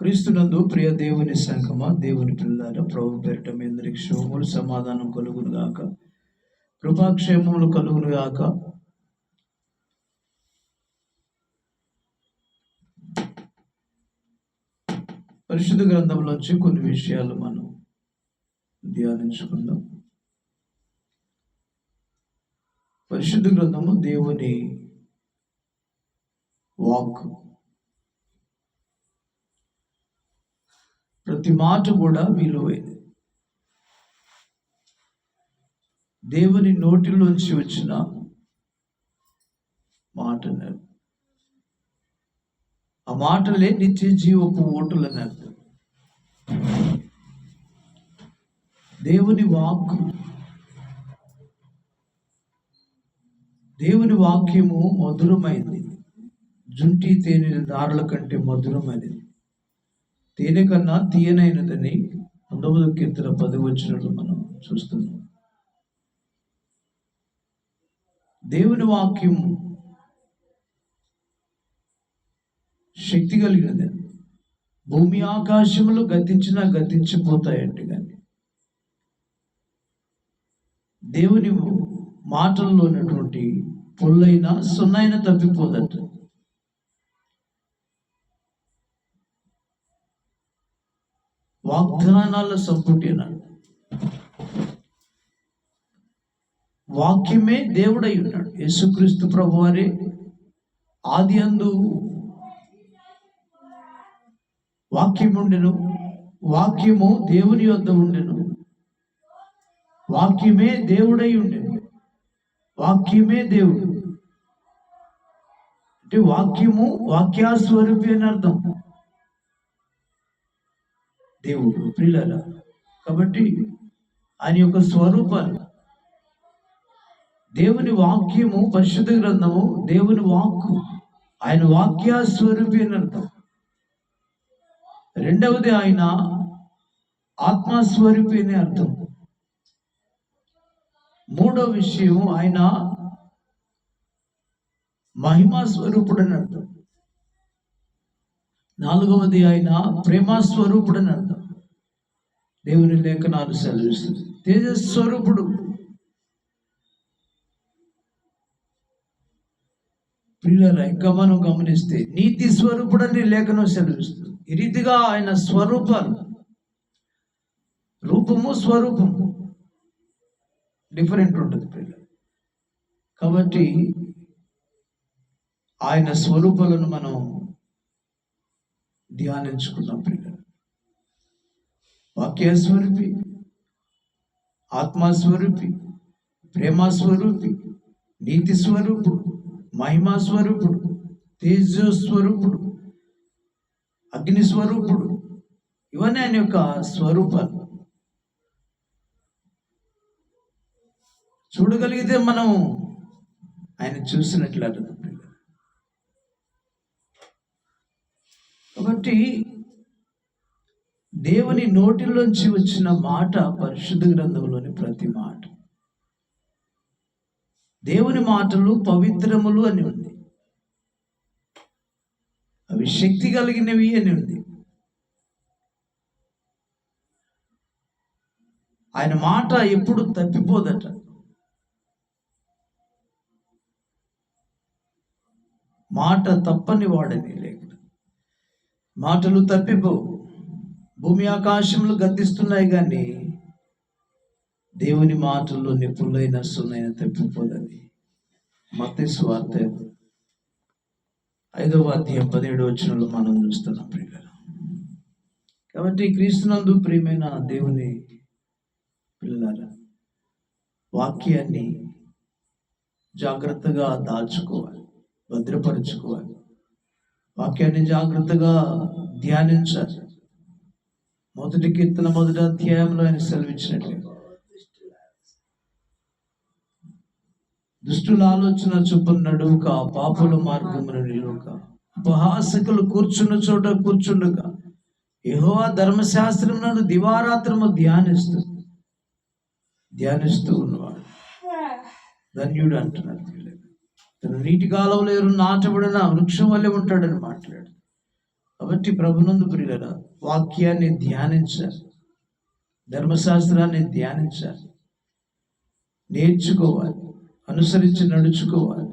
క్రీస్తునందు ప్రియ దేవుని సంగమ దేవుని పిల్లల ప్రభు పేరిట మీ అందరికి శుభములు సమాధానం కలుగును గాక. కృపాక్షేమములు కలుగును గాక. పరిశుద్ధ గ్రంథంలోంచి కొన్ని విషయాలు మనం ధ్యానించుకుందాం. పరిశుద్ధ గ్రంథము దేవుని వాక్ ప్రతి మాట కూడా విలువైనది దేవుని నోటిలోంచి వచ్చిన మాట ఆ మాటలే నిత్య జీవపు ఓటులని అర్థం. దేవుని వాక్కు దేవుని వాక్యము మధురమైంది. జుంటి తేనె దారుల కంటే మధురమైనది. తేనె కన్నా తీయనైనదని పంతొమ్మిది కీర్తన పది వచ్చినట్లు మనం చూస్తున్నాం. దేవుని వాక్యం శక్తి కలిగినది. భూమి ఆకాశములు గతించినా గతించిపోతాయండి కానీ దేవుని మాటల్లో ఉన్నటువంటి పొల్లైన సున్నైనా తప్పిపోదట. వాగ్దానాల సంపుటి వాక్యమే దేవుడై ఉన్నాడు యేసుక్రీస్తు ప్రభు వారి ఆది అందు వాక్యం ఉండెను వాక్యము దేవుని యొద్ద ఉండెను వాక్యమే దేవుడై ఉండెను వాక్యమే దేవుడు. అంటే వాక్యము వాక్యాస్వరూపి అని అర్థం. దేవుడు ప్రియుల కాబట్టి ఆయన యొక్క స్వరూపాలు దేవుని వాక్యము పరిశుద్ధ గ్రంథము దేవుని వాక్కు ఆయన వాక్యాస్వరూపి అని అర్థం. రెండవది ఆయన ఆత్మస్వరూపి అని అర్థం. మూడో విషయం ఆయన మహిమా స్వరూపుడు అని అర్థం. నాలుగవది ఆయన ప్రేమస్వరూపుడు అని అర్థం. దేవుని లేఖనాలు సెలవిస్తుంది. తేజస్వరూపుడు. పిల్లల ఇంకా మనం గమనిస్తే నీతి స్వరూపుడని లేఖనం సెలవిస్తుంది. ఈ రీతిగా ఆయన స్వరూపాలు. రూపము స్వరూపము. డిఫరెంట్ ఉంటుంది పిల్లలు. కాబట్టి ఆయన స్వరూపాలను మనం ధ్యానించుకుందాం పిల్లలు వాక్యస్వరూపి ఆత్మస్వరూపి ప్రేమస్వరూపి నీతి స్వరూపుడు మహిమా స్వరూపుడు తేజస్వరూపుడు అగ్ని స్వరూపుడు ఇవన్నీ ఆయన యొక్క స్వరూపాలు. చూడగలిగితే మనం ఆయన చూసినట్లు అర్థం కాబట్టి దేవుని నోటిలోంచి వచ్చిన మాట పరిశుద్ధ గ్రంథంలోని ప్రతి మాట. దేవుని మాటలు పవిత్రములు అని ఉంది. అవి శక్తి కలిగినవి అని ఉంది. ఆయన మాట ఎప్పుడు తప్పిపోదట. మాట తప్పని వాడని లేక. మాటలు తప్పిపో భూమి ఆకాశములు గద్దిస్తున్నాయి కానీ దేవుని మాటల్లో నిపుణులైన సున్నైన తప్పిపోదని మత స్వార్థ ఐదవ అధ్యాయం పదిహేడు వచ్చినలో మనం చూస్తున్నాం ప్రియుల కాబట్టి క్రీస్తునందు ప్రియమైన దేవుని పిల్లల వాక్యాన్ని జాగ్రత్తగా దాచుకోవాలి భద్రపరుచుకోవాలి. వాక్యాన్ని జాగ్రత్తగా ధ్యానించాలి. మొదటి కీర్తన మొదటి అధ్యాయంలో ఆయన సెలవిచ్చినట్లు. దుష్టుల ఆలోచన చొప్పున నడువుక పాపుల మార్గమును నిలువుక. ఉపహాసకులు కూర్చున్న చోట కూర్చుండగా యహోవా ధర్మశాస్త్రం నన్ను దివారాత్రము ధ్యానిస్తూ ధ్యానిస్తూ ఉన్నవాడు. ధన్యుడు అంటున్నారు. నీటి కాలంలో ఎవరు నాటబడిన వృక్షం వల్లే ఉంటాడని మాట్లాడు. కాబట్టి ప్రభునందు ప్రియుల వాక్యాన్ని ధ్యానించాలి. ధర్మశాస్త్రాన్ని ధ్యానించాలి. నేర్చుకోవాలి. అనుసరించి నడుచుకోవాలి.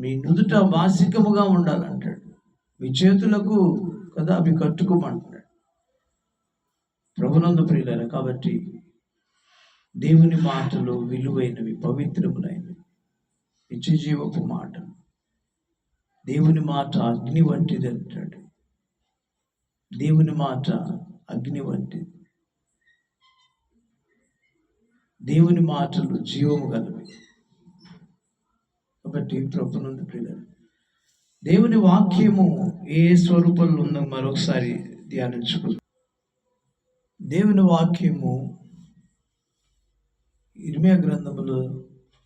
మీ నుదుట మాసికముగా ఉండాలంటాడు. మీ చేతులకు కదా అవి కట్టుకోమంటున్నాడు. ప్రభునందు ప్రియులైన కాబట్టి దేవుని మాటలు విలువైనవి పవిత్రములైనవి. నిత్యజీవపు మాట. దేవుని మాట అగ్ని వంటిది అంటాడు. దేవుని మాట అగ్ని వంటిది. దేవుని మాటలు జీవము గలవి. కాబట్టి ప్రభునందు పిల్లలు దేవుని వాక్యము ఏ స్వరూపంలో ఉందో మరొకసారి ధ్యానించుకుందాం. దేవుని వాక్యము ఇర్మియా గ్రంథములో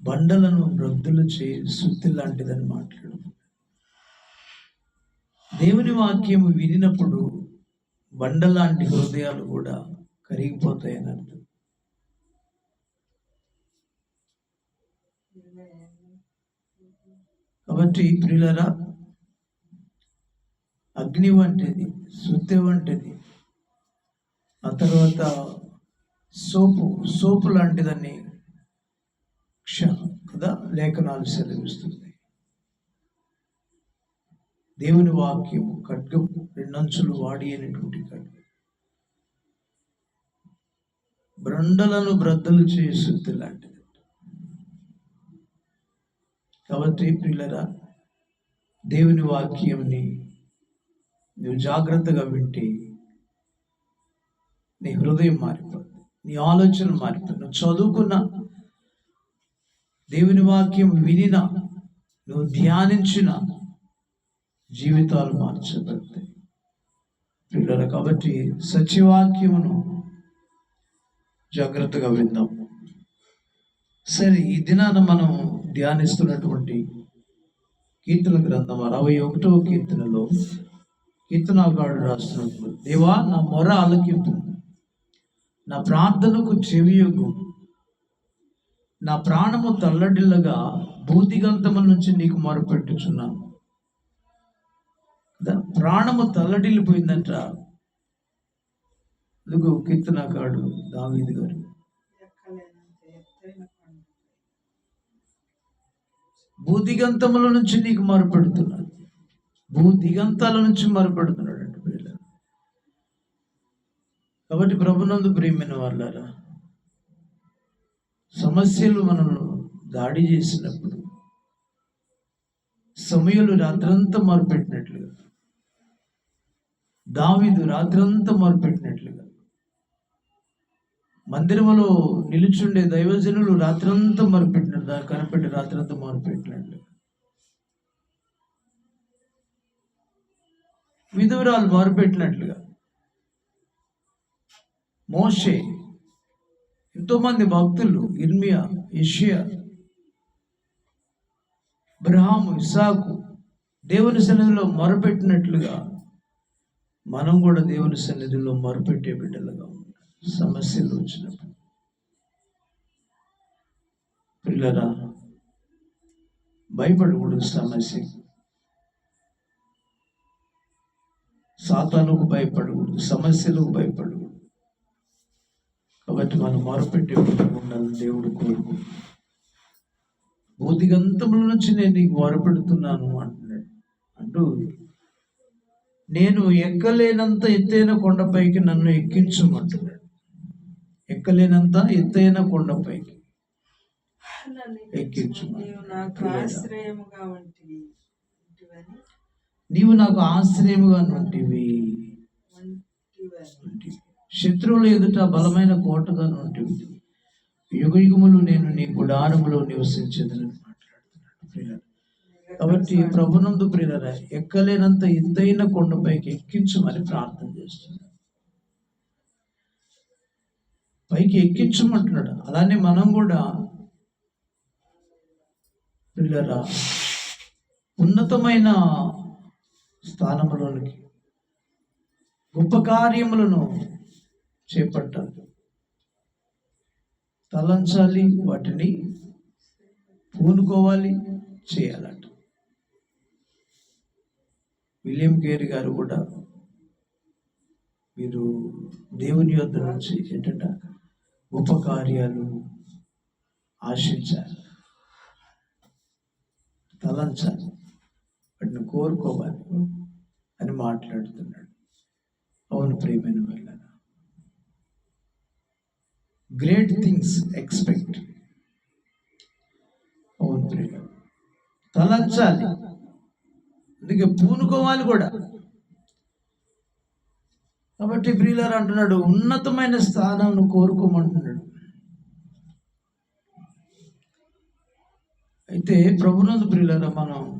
బండలను వృద్ధులు చే శుద్ధి లాంటిదని మాట్లాడు. దేవుని వాక్యము వినినప్పుడు బండ లాంటి హృదయాలు కూడా కరిగిపోతాయని అర్థం. కాబట్టి ప్రియులరా అగ్ని వంటిది శుద్ధి వంటిది ఆ తర్వాత సోపు సోపు లాంటిదని లేఖనాలు సెలవిస్తుంది దేవుని వాక్యము ఖడ్గం రెండంచులు వాడి అనేటువంటి ఖడ్గం. బ్రండలను బ్రద్దలు చేసి లాంటిది. కాబట్టి పిల్లరా దేవుని వాక్యంని నువ్వు జాగ్రత్తగా వింటే నీ హృదయం మారిపోతుంది నీ ఆలోచన మారిపోతుంది నువ్వు చదువుకున్న దేవుని వాక్యం వినిన నువ్వు ధ్యానించిన జీవితాలు మార్చబడతాయి. పిల్లలు కాబట్టి సత్యవాక్యమును జాగ్రత్తగా విందాం. సరే ఈ దినాన మనం ధ్యానిస్తున్నటువంటి కీర్తన గ్రంథం అరవై ఒకటవ కీర్తనలో కీర్తనాకారుడు రాస్తున్నప్పుడు దేవా నా మొర ఆలకింపు. నా ప్రార్థనకు చెవియొగ్గు. నా ప్రాణము తల్లడిల్లగా భూతిగంతముల నుంచి నీకు మొరపెట్టుచున్నాను ప్రాణము తల్లడిల్లిపోయిందంట. ఇదిగో కీర్తనకాడు దావీది గారు. భూదిగంతముల నుంచి నీకు మొరపెడుతున్నాను భూదిగంతాల నుంచి మారుపెడుతున్నాడు అంటే పిల్లలు. కాబట్టి ప్రభునందు ప్రేమైన వాళ్ళారా సమస్యలు మనను దాడి చేసినప్పుడు సమయలు రాత్రంతా మొరపెట్టినట్లుగా దావిదు రాత్రంతా మొరపెట్టినట్లుగా మందిరములో నిలుచుండే దైవజనులు రాత్రంతా మొరపెట్టినట్టు కనపెట్టి కనిపెట్టి రాత్రంతా మొరపెట్టినట్లు విధురాలు మొరపెట్టినట్లుగా మోషే ఎంతోమంది భక్తులు ఇర్మియా ఇషియా బ్రహాము ఇసాకు దేవుని సన్నిధిలో మొరపెట్టినట్లుగా మనం కూడా దేవుని సన్నిధిలో మొరపెట్టే బిడ్డలుగా సమస్యలు వచ్చినప్పుడు. పిల్లరా భయపడకూడదు సమస్య. సాతానుకు భయపడకూడదు సమస్యలకు భయపడకూడదు. కాబట్టి మనం మొరపెట్టే ఉండాలని దేవుడు కోరుకు. భౌతికంతముల నుంచి నేను నీకు మొరపెడుతున్నాను అంటున్నాడు. అంటూ నేను ఎక్కలేనంత ఎత్తైన కొండపైకి నన్ను ఎక్కించమంటున్నాడు ఎక్కలేనంత ఎత్తైన కొండపైకి ఎక్కించు నీవు నాకు ఆశ్రయముగా నుంటివి శత్రువుల ఎదుట బలమైన కోటగా నుండి యుగయుగములు నేను నీ గుడారములో నివసించదని మాట్లాడుతున్నాడు కాబట్టి ప్రభునందు ప్రియుల ఎక్కలేనంత ఎత్తైన కొండపైకి ఎక్కించమని ప్రార్థన చేస్తున్నాడు. పైకి ఎక్కించమంటున్నాడు. అలానే మనం కూడా పిల్లరా ఉన్నతమైన స్థానంలోనికి గొప్ప కార్యములను చేపట్టాలి తలంచాలి వాటిని పూనుకోవాలి చేయాలట. విలియం కేరీ గారు కూడా మీరు దేవుని యొద్ నుంచి ఏంటంట గొప్ప కార్యాలు ఆశించాలి తలంచాలి వాటిని కోరుకోవాలి అని మాట్లాడుతున్నాడు. అవును ప్రేమైన వెళ్ళాలి గ్రేట్ థింగ్స్ ఎక్స్పెక్ట్ అవును ప్రియ తలంచాలి. అందుకే పూనుకోవాలి కూడా. కాబట్టి ప్రియులారు అంటున్నాడు ఉన్నతమైన స్థానం కోరుకోమంటున్నాడు. అయితే ప్రభునందు ప్రియులారా మనం